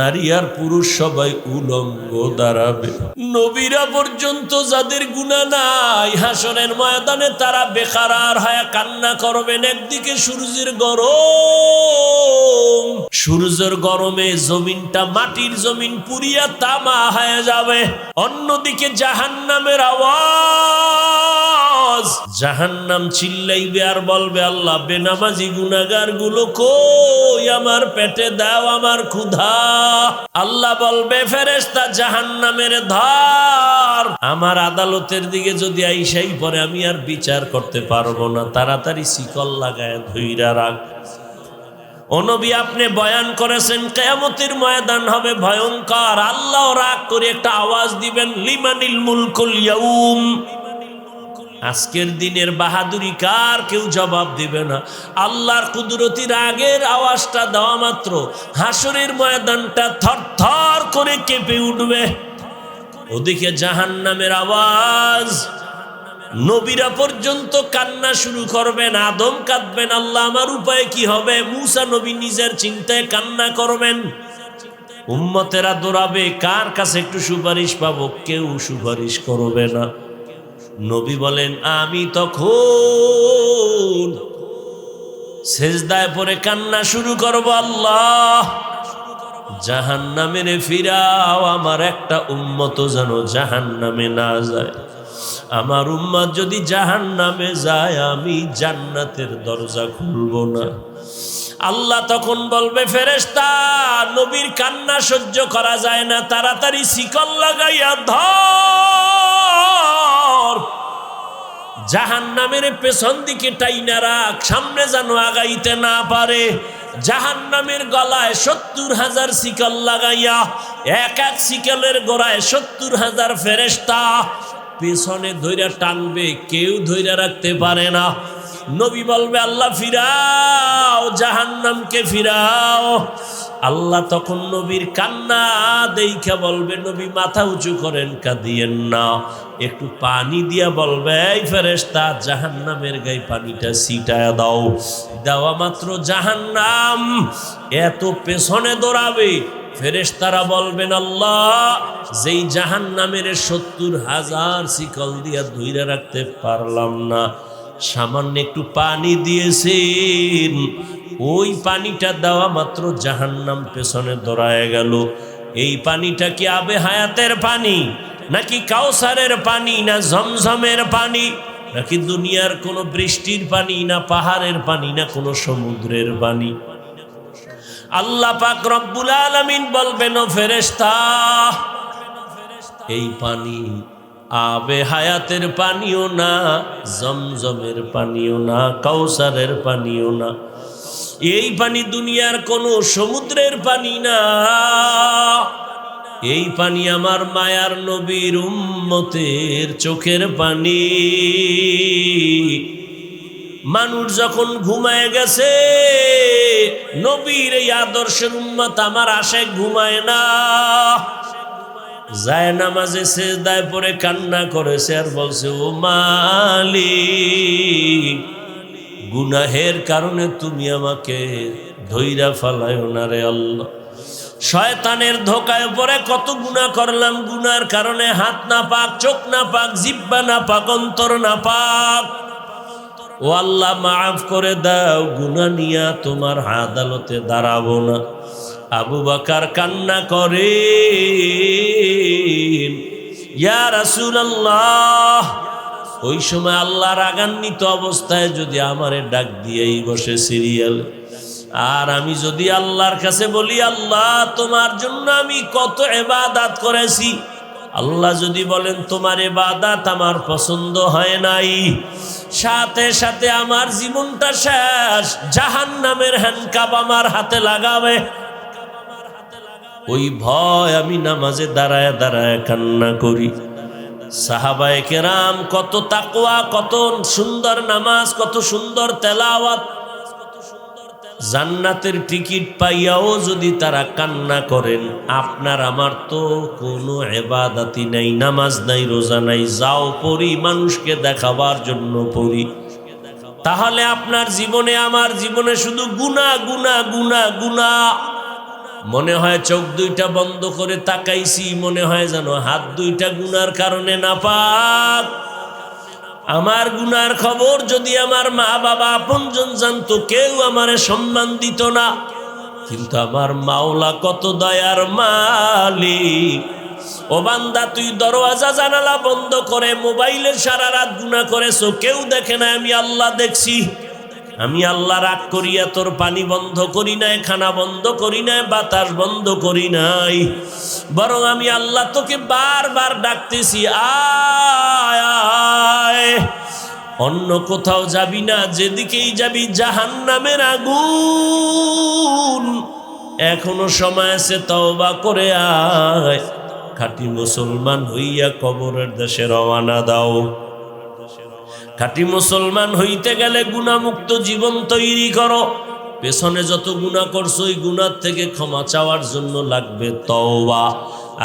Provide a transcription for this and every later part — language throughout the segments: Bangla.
নারী আর পুরুষ সবাই উলঙ্গ দাঁড়াবে। নবীরা পর্যন্ত যাদের গুণা নাই হাসনের ময়দানে তারা বেকারার হয়ে কান্না করবেন একদিকে সূর্যের গরম, সূর্যের গরমে জমিনটা মাটির জমিন পুরিয়া তামা হয়ে যাবে, অন্যদিকে জাহান্নামের আওয়াজ। জাহান্নাম চিল্লাইবে আর বলবে, আল্লাহ, বেনামাজি গুনাগারগুলো কই? আমার পেটে দাও, আমার ক্ষুধা। আল্লাহ বলবে ফেরেস্তা জাহান্নামের ধর। আমার আদালতের দিকে যদি আইসাই পরে আমি আর বিচার করতে পারব না। তাড়াতাড়ি শিকল লাগায় ধৈরা রাখ। অনবী আপনি বয়ান করেছেন, কেয়ামতের ময়দান হবে ভয়ঙ্কর। আল্লাহ রাগ করে একটা আওয়াজ দিবেন, লিমানিল মুলকুল ইয়াউম? আজকের দিনের বাহাদুরি কার কেউ জবাব দিবে না। আল্লাহর কুদরতির আগের আওয়াজটা দেওয়া মাত্র, হাসরের ময়দানটা থর থর করে কেঁপে উঠবে। ওদিকে জাহান নামের আওয়াজ, নবীরা পর্যন্ত কান্না শুরু করবেন, আদম কাঁদবেন, আল্লাহ আমার উপায় কি হবে? মুসা নবী নিজের চিন্তায় কান্না করবেন। উম্মতেরা দৌড়াবে, কার কাছে একটু সুপারিশ পাবো? কেউ সুপারিশ করবে না। নবী বলেন, আমি তখন সেজদায় পরে কান্না শুরু করব আল্লাহ। জাহান নামের ফিরাও আমার একটা উম্মত যেন জাহান নামে না যায়। আমার উম্মত যদি জাহান নামে যায়, আমি জান্নাতের দরজা খুলব না। আল্লাহ তখন বলবে ফেরেস্তা নবীর কান্না সহ্য করা যায় না, তাড়াতাড়ি শিকল লাগাইয়া ধর। জাহান নামের পেছন দিকে টাইনা রাখ, সামনে যেন আগাইতে না পারে। জাহান নামের গলায় সত্তর হাজার শিকল লাগাইয়া, এক এক শিকলের গোড়ায় সত্তর হাজার ফেরেস্তা পেছনে ধৈর্য টানবে, কেউ ধৈর্য রাখতে পারে না। নবী বলবে, আল্লাহ, ফিরাও, জাহান্নামকে ফিরাও। আল্লাহ তখন নবীর কান্না দেখা বলবে, নবী, মাথা উঁচু করেন, কাঁদিয়েন না। একটু পানি দিয়া বলবে, এই ফেরেস্তা জাহান্নামের গায়ে পানিটা ছিটায় দাও। দেওয়া মাত্র জাহান্নাম। এত পেছনে দৌড়াবে, ফেরেশতারা বলবেন, আল্লাহ, যেই জাহান নামের সত্তর হাজার শিকল দিয়া ধুইরা রাখতে পারলাম না। সামান্য একটু পানি দিয়েছেন। ওই পানিটা দেওয়া মাত্র জাহান্নাম পেছনে দৌড়ায় গেল। এই পানিটা কি আবে হায়াতের পানি, নাকি কাউসারের পানি, না ঝমঝমের পানি, নাকি দুনিয়ার কোনো বৃষ্টির পানি, না পাহাড়ের পানি, না কোনো সমুদ্রের পানি? আল্লাহ পাক রব্বুল আলামিন বলবেন, ও ফেরেশতা, এই পানি আবে হায়াতের পানিও না, জমজমের পানিও না, কাউসারের পানিও না। এই পানি দুনিয়ার কোনো সমুদ্রের পানি না। এই পানি আমার মায়ার নবীর উম্মতের চোখের পানি। মানুষ যখন ঘুমায় গেছে, নবীর এই আদর্শের উম্মত আমার আশায় ঘুমায় না। যায় নামাজে সেজদায় পরে কান্না করেছে আর বলছে, ও মালি গুনাহের কারণে তুমি আমাকে ধৈরা ফালায় না রে আল্লাহ। শয়তানের ধোকায় পরে কত গুণা করলাম গুনার কারণে হাত না পাক, চোখ না পাক, জিব্বা না পাক, অন্তর না পাক। ও আল্লাহ, মাফ করে দাও গুনা নিয়া তোমার আদালতে দাঁড়াবো না। আবু বাকার কান্না করে ইয়া আল্লাহ ওই সময় আল্লাহ রাগান্বিত অবস্থায় যদি আমারে ডাক দিয়েই বসে সিরিয়াল, আর আমি যদি আল্লাহর কাছে বলি, আল্লাহ, তোমার জন্য আমি কত এবাদাত করেছি। আল্লাহ যদি বলেন, তোমার এবাদাত আমার পছন্দ হয় নাই। সাথে সাথে আমার জীবনটা শেষ জাহান নামের হ্যান্ডকাপ আমার হাতে লাগাবে। ওই ভয় আমি নামাজে দাঁড়ায় দাঁড়ায় কান্না করি। সাহাবায়ে কেরাম কত তাকওয়া, কত সুন্দর নামাজ, কত সুন্দর তেলাওয়াত। জান্নাতের টিকিট পাইয়াও যদি তারা কান্না করেন, আপনার আমার তো কোনো এবাদাতি নাই, নামাজ নাই, রোজা নাই, যাও পড়ি, মানুষকে দেখাবার জন্য পড়ি। তাহলে আপনার জীবনে, আমার জীবনে শুধু গুনা গুনা গুনা গুনা মনে হয় চোখ দুইটা বন্ধ করে তাকাইছি, মনে হয় যেন হাত দুইটা গুনার কারণে না পাক আমার গুনার খবর যদি আমার মা বাবা আপনজন জানতো, কেউ আমারে সম্মান দিত না। কিন্তু আমার মাওলা কত দয়ার মালিক। ও বান্দা, তুই দরওয়াজা জানালা বন্ধ করে মোবাইলের সারা রাত গুণা করেছ, কেউ দেখে না আমি আল্লাহ দেখছি। আমি আল্লাহ রাগ করিয়া তোর পানি বন্ধ করি নাই, খানা বন্ধ করি নাই, বাতাস বন্ধ করি নাই। বরং আমি আল্লাহ তোকে বারবার ডাকতেছি, আয় অন্য কোথাও যাবি না, যেদিকেই যাবি জাহান নামের আগুন। এখনও সময় আছে, তওবা করে আয়। খাঁটি মুসলমান হইয়া কবরের দেশে রওয়ানা দাও। খাঁটি মুসলমান হইতে গেলে গুণামুক্ত জীবন তৈরি করো। পেছনে যত গুণা করছ ওই গুণার থেকে ক্ষমা চাওয়ার জন্য লাগবে তওবা।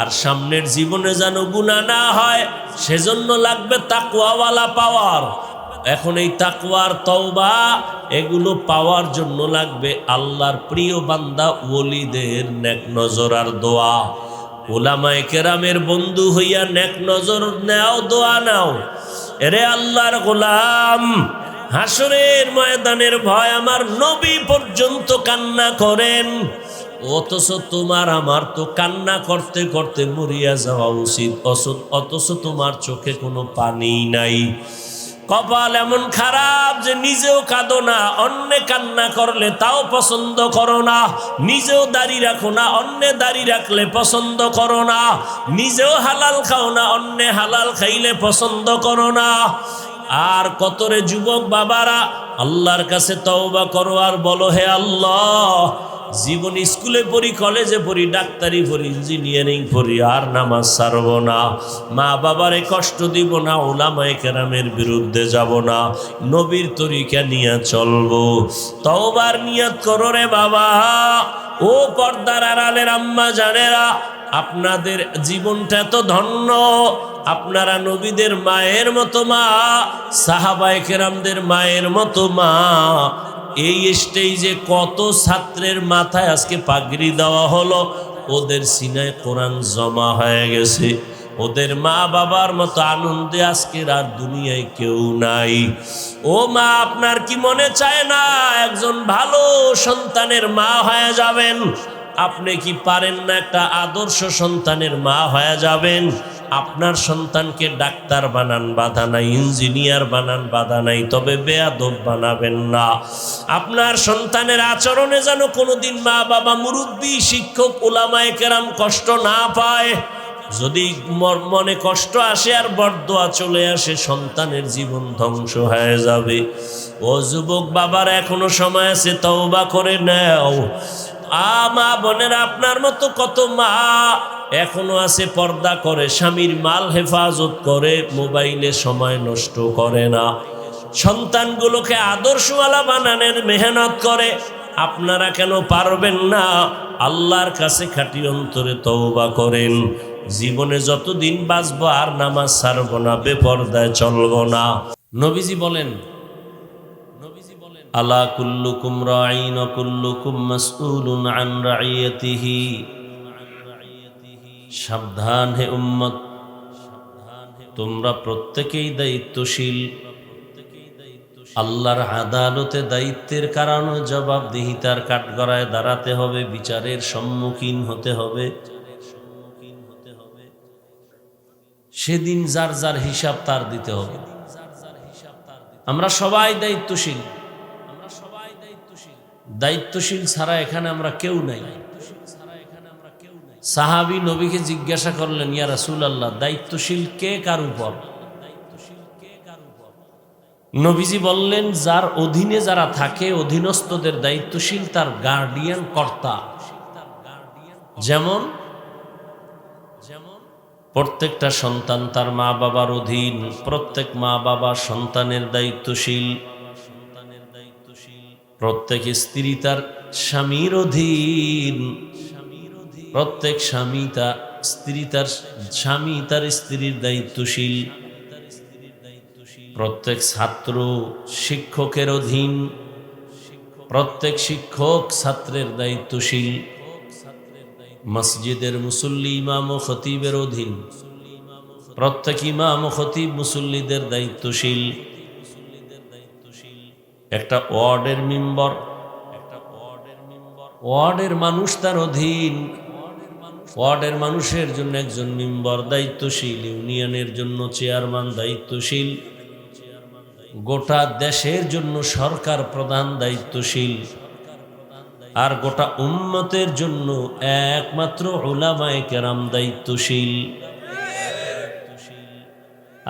আর সামনের জীবনে যেন গুণা না হয়, সেজন্য লাগবে তাকুয়াওয়ালা পাওয়ার। এখন এই তাকুয়ার তওবা, এগুলো পাওয়ার জন্য লাগবে আল্লাহর প্রিয় বান্দা ওলিদের নেক নজর আর দোয়া। ওলামায়ে কেরামের বন্ধু হইয়া নেক নজর নেও দোয়া নাও। এরে আল্লাহর গোলাম, হাসরের ময়দানের ভয় আমার নবী পর্যন্ত কান্না করেন। অথচ তোমার, আমার তো কান্না করতে করতে মরিয়া যাওয়া উচিত, অথচ তোমার চোখে কোনো পানি নাই। কপাল এমন খারাপ যে নিজেও কাঁদো না, অন্যে কান্না করলে তাও পছন্দ করো না। নিজেও দাড়ি রাখো না, অন্যে দাড়ি রাখলে পছন্দ করো না। নিজেও হালাল খাও না, অন্যে হালাল খাইলে পছন্দ করো না। আর কতরে যুবক বাবারা, আল্লাহর কাছে তওবা করো আর বলো, হে আল্লাহ জীবন স্কুলে পড়ি, কলেজে পড়ি, ডাক্তারি পড়ি, ইঞ্জিনিয়ারিং পড়ি, আর নামাজ সারব না। মা বাবারে কষ্ট দিব না ওলামায়ে কেরামের বিরুদ্ধে যাব না। নবীর তরিকা নিয়ে চলবো। তওবার নিয়ত করো রে বাবা। ও পর্দার আড়ালের আম্মা জানেরা, আপনাদের জীবনটা তো ধন্য। আপনারা নবীদের মায়ের মতো মা, সাহাবায়ে কেরামদের মায়ের মতো মা। এই স্টেজে কত ছাত্রের মাথায় আজকে পাগড়ি দেওয়া হলো? ওদের সিনায় কোরআন জমা হয়ে গেছে। ওদের মা বাবার মতো আনন্দে আজকের আর দুনিয়ায় কেউ নাই। ও মা, আপনার কি মনে চায় না একজন ভালো সন্তানের মা হয়ে যাবেন? আপনি কি পারেন না একটা আদর্শ সন্তানের মা হয়ে যাবেন? আপনার সন্তানকে ডাক্তার বানান, বাধা নাই, ইঞ্জিনিয়ার বানান, বাধা নাই, তবে বেয়াদব বানাবেন না। আপনার সন্তানের আচরণে যেন কোনোদিন মা বাবা মুরব্বী, শিক্ষক ওলামায় কেরাম কষ্ট না পায়, যদি মনে কষ্ট আসে আর বরদোয়া চলে আসে, সন্তানের জীবন ধ্বংস হয়ে যাবে। ও যুবক বাবার এখনও সময় আছে, তওবা করে নেও। আ মা বোনের, আপনার মতো কত মা এখনও আছে, পর্দা করে, স্বামীর মাল হেফাজত করে, মোবাইলে সময় নষ্ট করে না। সন্তানগুলোকে আদর্শওয়ালা বানানোর মেহনত করে, আপনারা কেন পারবেন না? আল্লাহর কাছে খাটি অন্তরে তওবা করেন। জীবনে যতদিন বাঁচবো, আর নামাজ ছাড়বো না, বেপর্দায় চলবো না। নবীজি বলেন আলা কুল্লুকুম রাইন কুল্লুকুম মাসউলুন আন রাইয়াতিহি সাবধান হে উম্মত, তোমরা প্রত্যেকেই দায়িত্বশীল। আল্লাহর আদালতে দায়িত্বের কারণে জবাবদিহিতার কাঠগড়ায় দাঁড়াতে হবে, বিচারের সম্মুখীন হতে হবে। সেদিন যার যার হিসাব তার দিতে হবে। আমরা সবাই দায়িত্বশীল। দায়িত্বশীল ছাড়া এখানে আমরা কেউ নাই। সাহাবি নবীকে জিজ্ঞাসা করলেন, ইয়া রাসূল আল্লাহ দায়িত্বশীল কে কার উপর? নবীজি বললেন, যার অধীনে যারা থাকে, অধীনস্থদের দায়িত্বশীল তার গার্ডিয়ান কর্তা। যেমন যেমন প্রত্যেকটা সন্তান তার মা বাবার অধীন, প্রত্যেক মা বাবা সন্তানের দায়িত্বশীল। প্রত্যেক স্ত্রী তার স্বামীর অধীন। প্রত্যেক স্বামী তার স্ত্রী তার স্বামী তার স্ত্রীর দায়িত্বশীল। প্রত্যেক ছাত্র শিক্ষকের অধীন। প্রত্যেক শিক্ষক ছাত্রের দায়িত্বশীল। মসজিদের মুসল্লি, ইমাম ও খতিবের অধীন। প্রত্যেক ইমাম ও খতিব মুসল্লিদের দায়িত্বশীল। একটা ওয়ার্ডের মেম্বার, ওয়ার্ডের মানুষ তার অধীন। ওয়ার্ডের মানুষের জন্য একজন মেম্বার দায়িত্বশীল, ইউনিয়নের জন্য চেয়ারম্যান দায়িত্বশীল, গোটা দেশের জন্য সরকার প্রধান দায়িত্বশীল, আর গোটা উন্নতের জন্য একমাত্র ওলামায়ে কেরাম দায়িত্বশীল।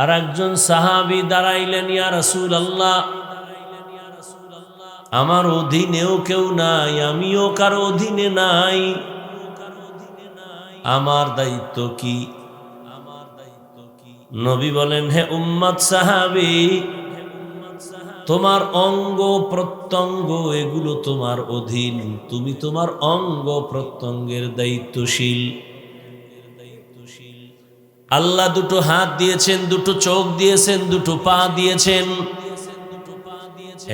আর একজন সাহাবি দাঁড়াইলেন, ইয়া রাসূল আল্লাহ আমার অধীনেও কেউ নাই, আমিও কারও অধীনে নাই। আমার দায়িত্ব কি? আমার দায়িত্ব কি নবী বলেন, হে উম্মত সাহাবি, তোমার অঙ্গ প্রত্যঙ্গ এগুলো তোমার অধীন, তুমি তোমার অঙ্গ প্রত্যঙ্গের দায়িত্বশীল। আল্লাহ দুটো হাত দিয়েছেন, দুটো চোখ দিয়েছেন, দুটো পা দিয়েছেন।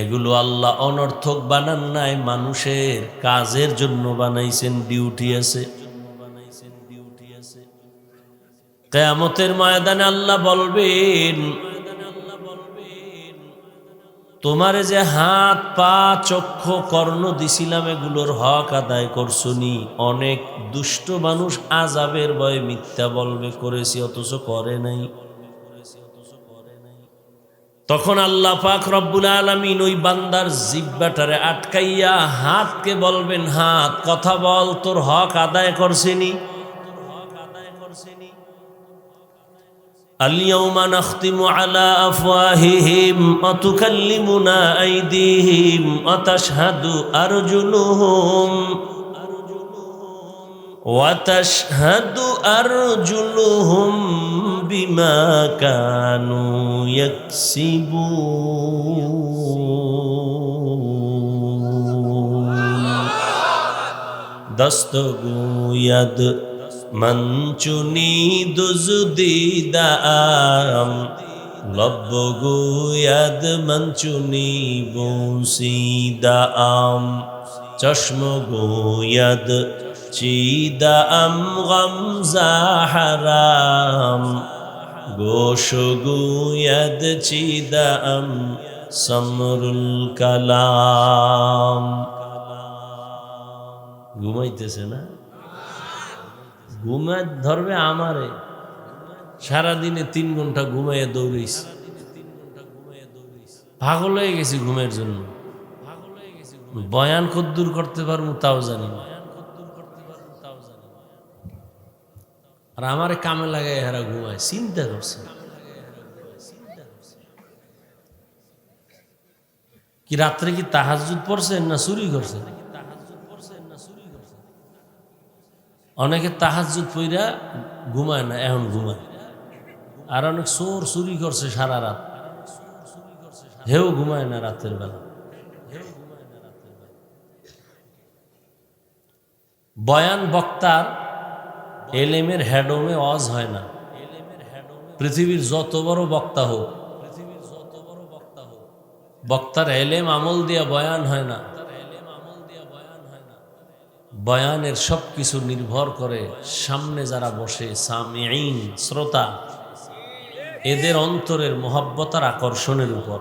এগুলো আল্লাহ অনর্থক বানান নাই, মানুষের কাজের জন্য বানাইছেন, ডিউটি আছে। কেয়ামতের ময়দানে আল্লাহ বলবেন, তোমারে যে হাত, পা, চক্ষু, কর্ণ দিছিলাম, এগুলোর হক আদায় করছনি। অনেক দুষ্ট মানুষ আজাবের ভয়ে মিথ্যা বলবে, করেছি, অথচ করে নাই। তখন আল্লাহ পাক রব্বুল আলমিন ওই বান্দার জিব্বাটারে আটকাইয়া হাতকে বলবেন হাত কথা বল তোর হক আদায় করছেনি اليوم نختم على أفواههم وتكلمنا أيديهم وتشهد أرجلهم وتشهد أرجلهم بما كانوا يكسبون دستگو ید من چنید زدیدام لبگو ید من چنی بوسیدام چشمگو ید বংশিদাম চশমগুয়াদ চিদাম গমজাহারাম গোশগুয়াদ চিদাম সমরুল কালাম। ঘুমাইতেছে না? ঘুমায় ধরবে আমারে। সারাদিনে তিন ঘণ্টা ঘুমাইয়া দৌড়িস পাগল হয়ে গেছি ঘুমের জন্য। বয়ান কদ্দুর করতে পারব তাও জানি না। আর আমারে কামে লাগাই এরা ঘুমায়, চিন্তা করছে। কি রাত্রে কি তাহাজুদ পড়ছেন না চুরি করছেন অনেকে তাহাজুদ পইরা ঘুমায় না, এখন ঘুমায়। আর অনেক চোর চুরি করছে সারা রাত। হেও ঘুমায় না রাতের বেলা। বয়ান বক্তার এলেমের হ্যাডোমে অজ হয় না। পৃথিবীর যত বড় বক্তা হোক, বক্তার এলেম আমল দিয়া বয়ান হয় না। বয়ানের সব কিছু নির্ভর করে সামনে যারা বসে সামিন শ্রোতা, এদের অন্তরের মহব্বতার আকর্ষণের উপর।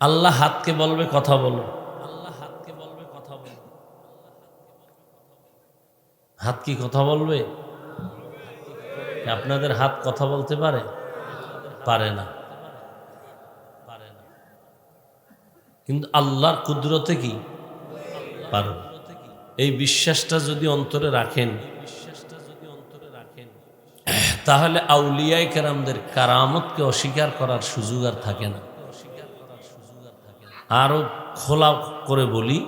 আল্লাহ হাতকে বলবে, কথা বলো আল্লাহ হাতকে বলবে কথা বলো হাত কি কথা বলবে? আপনাদের হাত কথা বলতে পারে? পারে না। পারে না কিন্তু আল্লাহর কুদরতে কি? পারো। এই বিশ্বাসটা যদি অন্তরে রাখেন, তাহলে আউলিয়ায় কেরামদের কারামতকে অস্বীকার করার সুযোগ আর থাকে না। আরও খোলা করে বলি,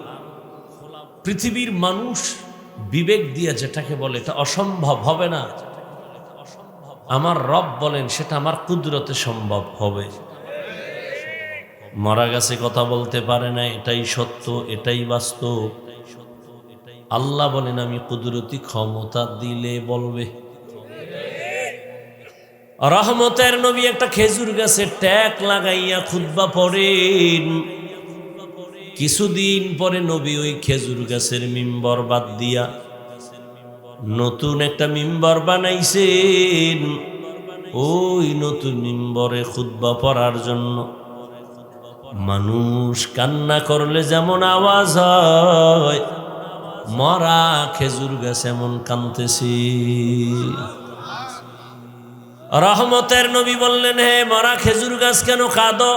পৃথিবীর মানুষ বিবেক দিয়ে যেটাকে বলে, এটা অসম্ভব হবে না। আমার রব বলেন, সেটা আমার কুদরতে সম্ভব হবে। মারা গেছে কথা বলতে পারে না, এটাই সত্য, এটাই বাস্তব। আল্লাহ বলেন, আমি কুদরতি ক্ষমতা দিলে বলবে। রহমতের নবী একটা খেজুর গাছে ট্যাক লাগাইয়া খুদ্া পড়েন। কিছুদিন পরে নবী ওই খেজুর গাছের মিম্বর বাদ দিয়া নতুন একটা মিম্বর বানাইছেন। ওই নতুন মিম্বরে খুদ্া পড়ার জন্য মানুষ কান্না করলে যেমন আওয়াজ হয়, মরা খেজুর গাছ এমন কানতেছি রহমতের নবী বললেন, হে মরা খেজুর গাছ কেন কাঁদো?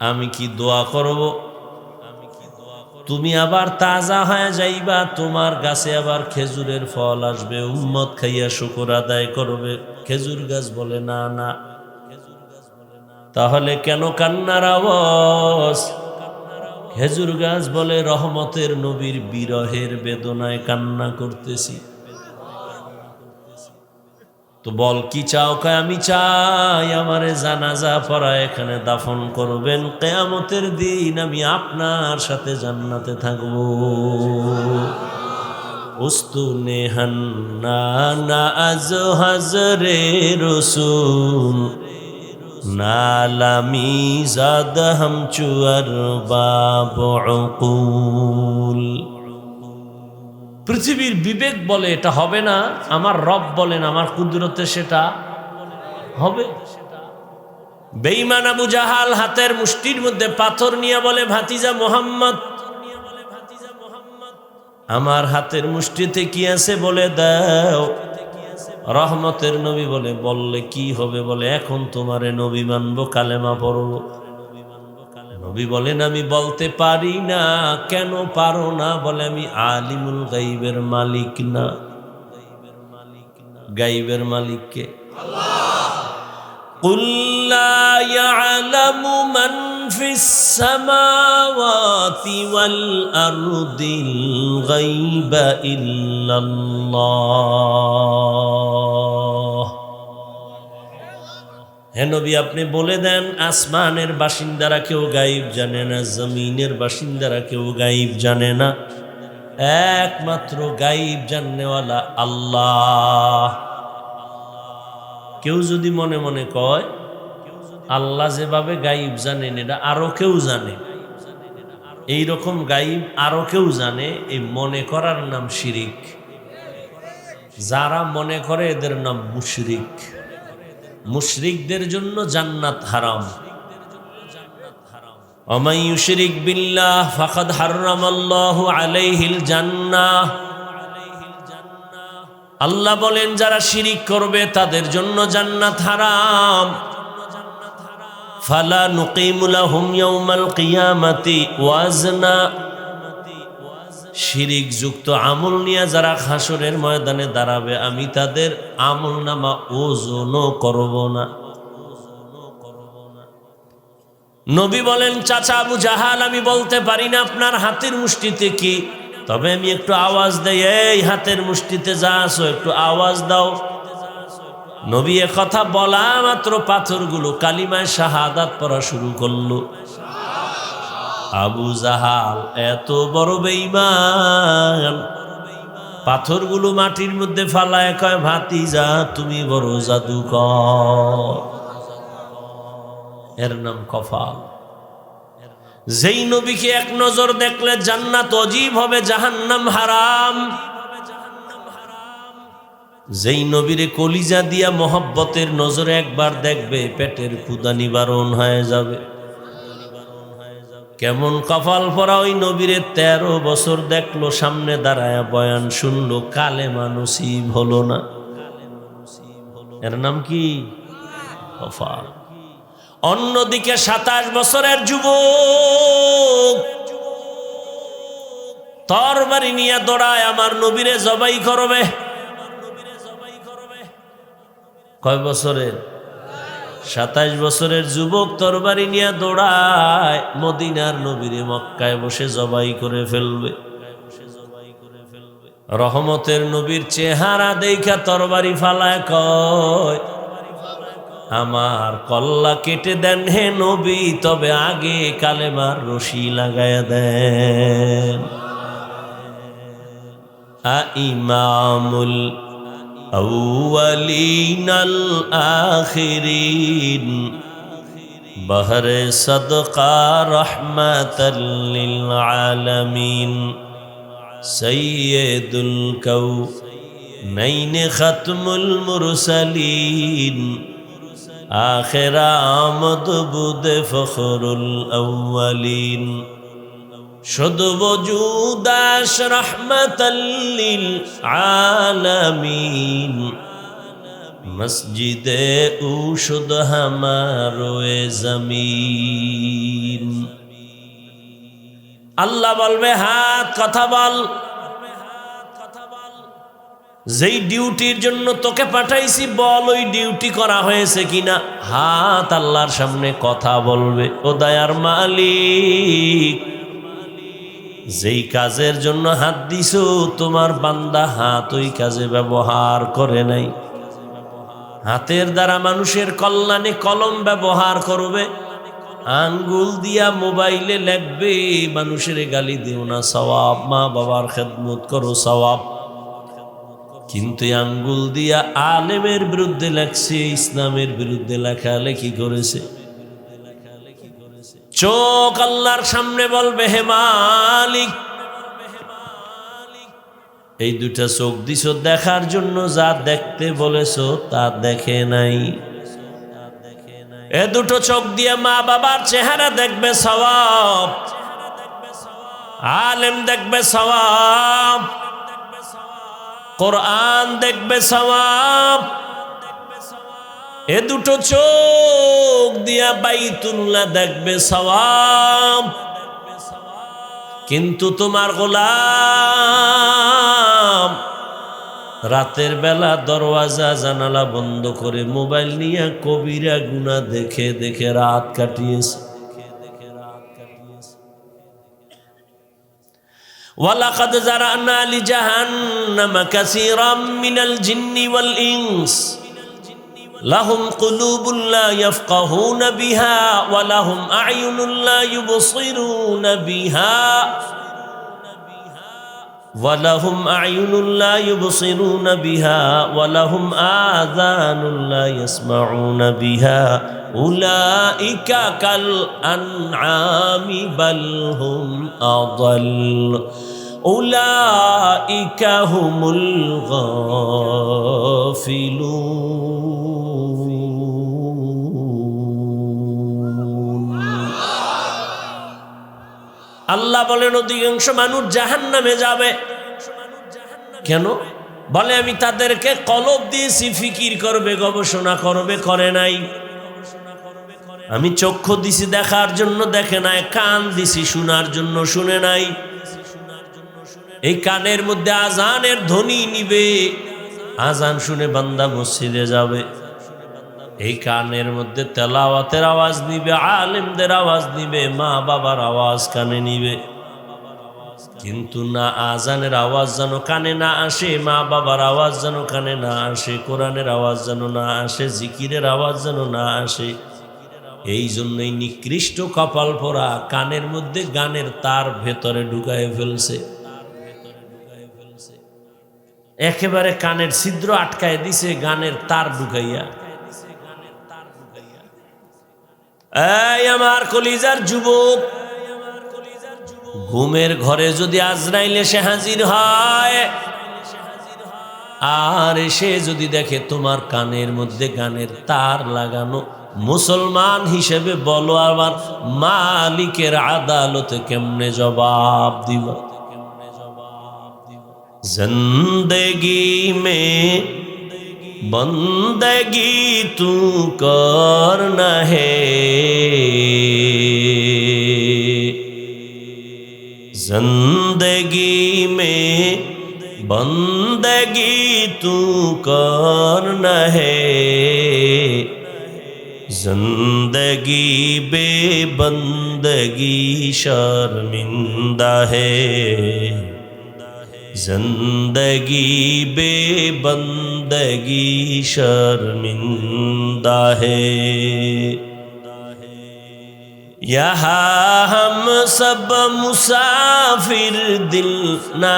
আমি কি দোয়া করব? তুমি আবার তাজা হয়ে যাইবা, তোমার গাছে আবার খেজুরের ফল আসবে, উম্মত খাইয়া শুকর আদায় করবে। খেজুর গাছ বলে, না না। তাহলে কেন কান্নার আওয়াজ? খেজুর গাছ বলে, রহমতের নবীর বিরহের বেদনায় কান্না করতেছি। তো বল, কি চাও? কয়, আমি চাই আমারে জানাজা পড়া এখানে দাফন করবেন। কেয়ামতের দিন আমি আপনার সাথে জান্নাতে থাকব। উস্তু নেহান্না না আজ হাজরে রসুল নালামি জাদ হাম চুয়ার বাবুল পৃথিবীর বিবেক বলে এটা হবে না, আমার রব বলেন, আমার কুদরতে সেটা হবে। বেইমান আবু জাহাল হাতের মুষ্টির মধ্যে পাথর নিয়ে বলে, ভাতিজা মোহাম্মদ। আমার হাতের মুষ্টিতে কি আছে বলে দাও। রহমতের নবী বলে, বললে কি হবে? বলে, এখন তোমারে নবী মানবো, কালেমা পড়ব। নবী বলেন, আমি বলতে পারি না। কেন পারো না? বলে, আমি আলিমুল গাইবের মালিক না। গাইবের মালিককে قل হে নবী, আপনি বলে দেন, আসমানের বাসিন্দারা কেউ গাইব জানে না, জমিনের বাসিন্দারা কেউ গাইব জানে না। একমাত্র গাইব জাননেওয়ালা আল্লাহ। কেউ যদি মনে মনে কয়, আল্লাহ যেভাবে গাইব জানেন, এটা আরও কেউ জানে। এই রকম গাইব আরও কেউ জানে, এই মনে করার নাম শিরিক। যারা মনে করে, এদের নাম মুশরিক। মুশরিকদের জন্য জান্নাত হারাম। অমাই ইউশরিক বিল্লাহ ফাকাদ হারামাল্লাহু আলাইহিল জান্নাহ। আল্লাহ বলেন, যারা শিরিক করবে তাদের জন্য জান্নাত হারাম। ফালা নুকিমুলাহুম ইয়াউমাল কিয়ামাতি ওয়াজনা। শিরিক যুক্ত আমল নিয়ে যারা হাসরের ময়দানে দাঁড়াবে, আমি তাদের আমল নামা ওজনও করব না। নবী বলেন, চাচা আবু জাহাল, আমি বলতে পারি না আপনার হাতের মুষ্টিতে কি? তবে আমি একটু আওয়াজ দেই, এই হাতের মুষ্টিতে যা আসো একটু আওয়াজ দাও। নবী কথা বলা মাত্র পাথরগুলো, কালিমায় শাহাদাত পড়া শুরু করল। আবু জাহাল এত বড় বেইমান পাথরগুলো মাটির মধ্যে ফালায় কয় ভাতি যা তুমি বড় জাদু এর নাম কফাল। যেই নবীকে এক নজর দেখলে জান্নাত অজীব হবে, জাহান্নাম হারাম। যেই নবীরে কলিজা দিয়া মোহব্বতের নজরে একবার দেখবে, পেটের ক্ষুদা নিবারণ হয়ে যাবে। কেমন কপাল পরা ওই নবীরে তেরো বছর দেখল, সামনে দাঁড়ায় বয়ান শুনলো, কালে মানুষই হলো না। এর নাম কি? কপাল। অন্যদিকে সাতাশ বছরের যুবক তরবারি নিয়ে দৌড়ায়, আমার নবীরে জবাই করবে। কয় বছরের? সাতাইশ বছরের যুবক তরবারি নিয়ে দৌড়ায়, মদিনার নবীরে মক্কায় বসে জবাই করে ফেলবে। রহমতের নবীর চেহারা দেখা তরবারি ফালায় কয়, আমার কল্লা কেটে দেন হে নবী, তবে আগে কালেমার রশি লাগায় দেন। আ ইমামুল أولين الآخرين. بهر صدقہ رحمت للعالمین سید الكونین ختم المرسلین آخر آمد بود فخر الاولین শুধু বজুদাস রহমতল্লিল আলামিন। মসজিদে উশুদ হামারোয়ে জমিন। আল্লাহ বলবে, হাত, কথা বল। যেই ডিউটির জন্য তোকে পাঠাইছি, বল ওই ডিউটি করা হয়েছে কিনা। হাত আল্লাহর সামনে কথা বলবে, ও দয়ার মালিক। যেই কাজের জন্য হাত দিছ, তোমার বান্দা হাত ওই কাজে ব্যবহার করে নাই। হাতের দ্বারা মানুষের কল্যাণে কলম ব্যবহার করবে, আঙ্গুল দিয়া মোবাইলে লেখবে, মানুষের গালি দিও না, সওয়াব, মা বাবার খেদমত করো, সওয়াব। কিন্তু আঙ্গুল দিয়া আলেমের বিরুদ্ধে লেখছে, ইসলামের বিরুদ্ধে লেখালেখি করেছে? চোখ আল্লাহর সামনে বলবে, হে মালিক। এই দুটা চোখ দিছ দেখার জন্য, যা দেখতে বলেছ তা দেখে নাই। এ দুটো চোখ দিয়ে মা বাবার চেহারা দেখবে সবাব আলেম দেখবে সবাব কোরআন দেখবে সবাব এ দুটো চোখ দিয়া বাইতুল্লাহ দেখবে সওয়াব। কিন্তু তোমার গোলাম, রাতের বেলা দরওয়াজা জানালা বন্ধ করে মোবাইল নিয়ে কবিরা গুনা দেখে দেখে রাত কাটিয়েছে। ওয়ালাকাদ জারানা লি জাহান্নামা কাসীরাম মিনাল জিন্নি ওয়াল লাহুম কুলুবুল্লাহ ইয়াফকাহুনা বিহা ওয়া লাহুম আয়ুনুল্লাহ ইউবসিরুনা বিহা ওয়ালাহুম আয়ুনুল্লাহ ইউবসিরুনা বিহা ওয়ালাহুম আযানুল্লাহ ইয়াসমাউনা বিহা উলাইকা কাল আনআমি বাল হুম আদাল উলাইকা হুমুল গাফিলুন আল্লাহ বলেন, অধিকাংশ মানুষ জাহান নামে যাবে। কেন? বলে, আমি তাদেরকে কলব দিয়েছি, ফিকির করবে, গবেষণা করবে, করে নাই। আমি চক্ষু দিছি দেখার জন্য, দেখে নাই, কান দিছি শোনার জন্য, শুনে নাই। এই কানের মধ্যে আজানের ধ্বনি নিবে, আজান শুনে বান্দা মসজিদে যাবে। এই কানের মধ্যে তেলাওয়াতের আওয়াজ নিবে, আলেমদের আওয়াজ নিবে, মা বাবার আওয়াজ কানে নিবে। কিন্তু না আজানের আওয়াজ যেন কানে না আসে, মা বাবার আওয়াজ যেন কানে না আসে, কোরআনের আওয়াজ যেন না আসে, জিকিরের আওয়াজ যেন না আসে। এই জন্যই নিকৃষ্ট কপাল পরা কানের মধ্যে গানের তার ভেতরে ঢুকায় ফেলছে। একেবারে কানের ছিদ্র আটকায় দিছে, গানের তার ঢুকাইয়া। এই আমার কলিজার যুবক, ঘুমের ঘরে যদি আজরাইল এসে হাজির হয়, আর এসে যদি দেখে তোমার কানের মধ্যে গানের তার লাগানো মুসলমান হিসেবে বলো আমার মালিকের আদালতে কেমনে জবাব দিব? জিন্দগি মে بندگی تو کر ہے۔ زندگی میں بندگی تو کر ہے۔ زندگی بے بندگی شرمندہ ہے۔ زندگی بے بندگی شرمندہ ہے یہاں ہم سب مسافر دل نہ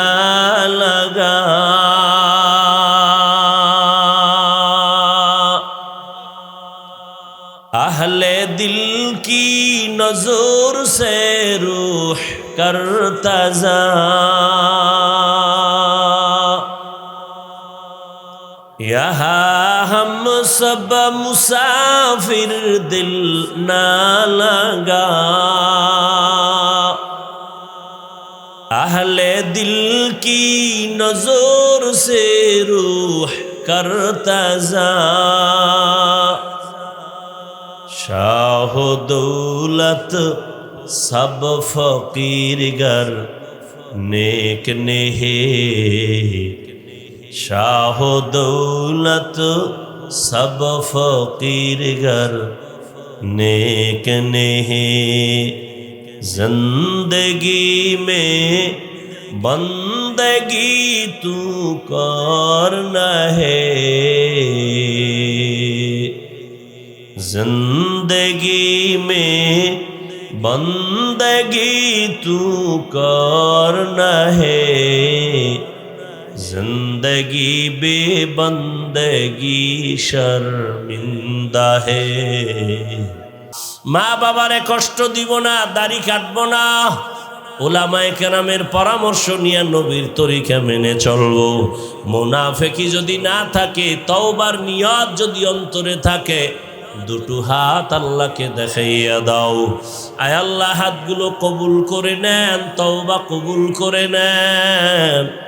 لگا اہل دل کی نظر سے روح کر تذا رہا ہم سب مسافر دل نہ لگا۔ اہل دل کی نظور سے روح کرتا زا شاہ و دولت سب فقیر گر نیک نہیں شاہ و دولت سب فقیر گر نیک نہیں زندگی میں بندگی تو کار نہ ہے زندگی میں بندگی تو کار نہ ہے بندگی বে بندگی শর্মিন্দা হে। মা বাবারে কষ্ট দিব না, দাড়ি কাটব না। ওলামায় কেরামের পরামর্শ নিয়ে নবীর তরিকা মেনে চলব। মোনাফেকি যদি না থাকে, তওবার নিয়ত যদি অন্তরে থাকে, দুটো হাত আল্লাহকে দেখাইয়া দাও। আয় আল্লাহ, হাতগুলো কবুল করে নেন, তওবা কবুল করে নেন।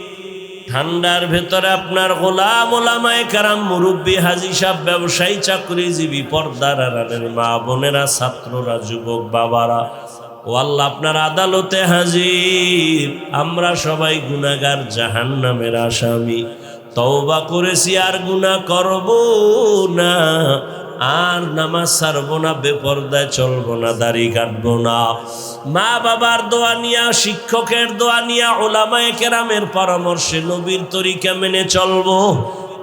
ঠান্ডার ভেতরে আপনার গোলাম ওলামায় কারাম মুরব্বী হাজি সাহ ব্যবসায়ী, চাকরিজীবী, পর্দার আড়ালের মা বোনেরা, ছাত্ররা, যুবক বাবারা, ও আল্লাহ আপনার আদালতে হাজির। আমরা সবাই গুনাগার জাহান নামের আসামি। তওবা করেছি আর গুনাহ করব না। আর নামাজ ছাড়বো না, বেপর্দায় চলবো না, দাড়ি কাটবো না। মা বাবার দোয়া নিয়া, শিক্ষকের দোয়া নিয়া, ওলামায় কেরামের পরামর্শে নবীর তরিকা মেনে চলবো।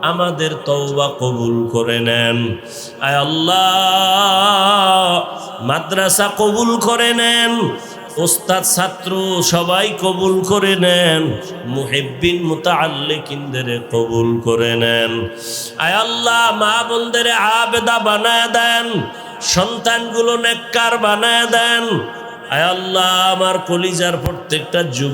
আমাদের তওবা কবুল করে নেন। আয় আল্লাহ, মাদ্রাসা কবুল করে নেন। ওস্তাদ ছাত্র সবাই কবুল করে নেন, মুহিব্বিন কিন্দরে কবুল করে নেন। আয় আল্লাহ, মা বোনদের আবেদা বানায় দেন, সন্তানগুলো নেককার বানায় দেন। আয় আল্লাহ, আমার কলিজার প্রত্যেকটা যুব